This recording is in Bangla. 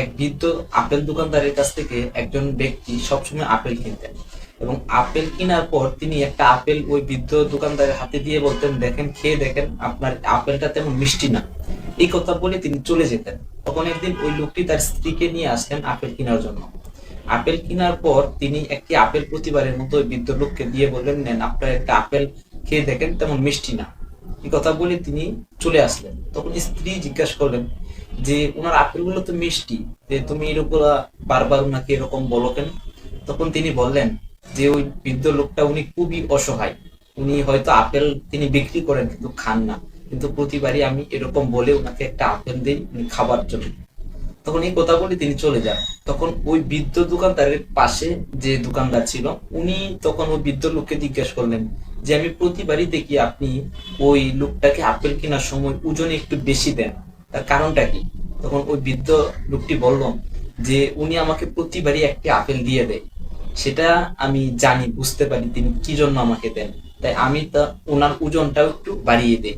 এক বৃদ্ধ আপেল দোকানদারের কাছ থেকে একজন ব্যক্তি সবসময় আপেল কিনতেন এবং আপেল কেনার পর তিনি একটা আপেল ওই বৃদ্ধ দোকানদারের হাতে দিয়ে বলতেন, দেখেন, খেয়ে দেখেন, আপনার আপেলটা তেমন মিষ্টি না। এই কথা বলে তিনি চলে যেতেন। তখন একদিন ওই লোকটি তার স্ত্রীকে নিয়ে আসলেন আপেল কেনার জন্য। আপেল কেনার পর তিনি একটি আপেল প্রতিবারের মতো ওই বৃদ্ধ লোককে দিয়ে বললেন, নেন, আপনার একটা আপেল খেয়ে দেখেন, তেমন মিষ্টি না। এই কথা বলে তিনি চলে আসলেন। তখন স্ত্রী জিজ্ঞাসা করলেন যে ওনার আপেলগুলো তো মিষ্টি, যে তুমি এরকম বারবার ওনাকে এরকম বলো কেন? তখন তিনি বললেন যে ওই বৃদ্ধ লোকটা উনি খুবই অসহায়। উনি হয়তো আপেল তিনি বিক্রি করেন কিন্তু খান না। কিন্তু প্রতিবারই আমি এরকম বলে ওনাকে একটা আপেল দিই, উনি খাবার জন্য। তখন এই কথা বলে তিনি চলে যান। তখন ওই বৃদ্ধ দোকানদারের পাশে যে দোকানদার ছিল, উনি তখন ওই বৃদ্ধ লোককে জিজ্ঞেস করলেন যে, আমি প্রতিবারই দেখি আপনি ওই লোকটাকে আপেল কেনার সময় ওজনে একটু বেশি দেন। তার কারণটা কি? তখন ওই বৃদ্ধ লোকটি বলল যে, উনি আমাকে প্রতিবারই একটি আপেল দিয়ে দেয়। সেটা আমি জানি, বুঝতে পারি। তিনি কি জন্য আমাকে দেন? তাই আমি তা ওনার ওজনটাও একটু বাড়িয়ে দেই।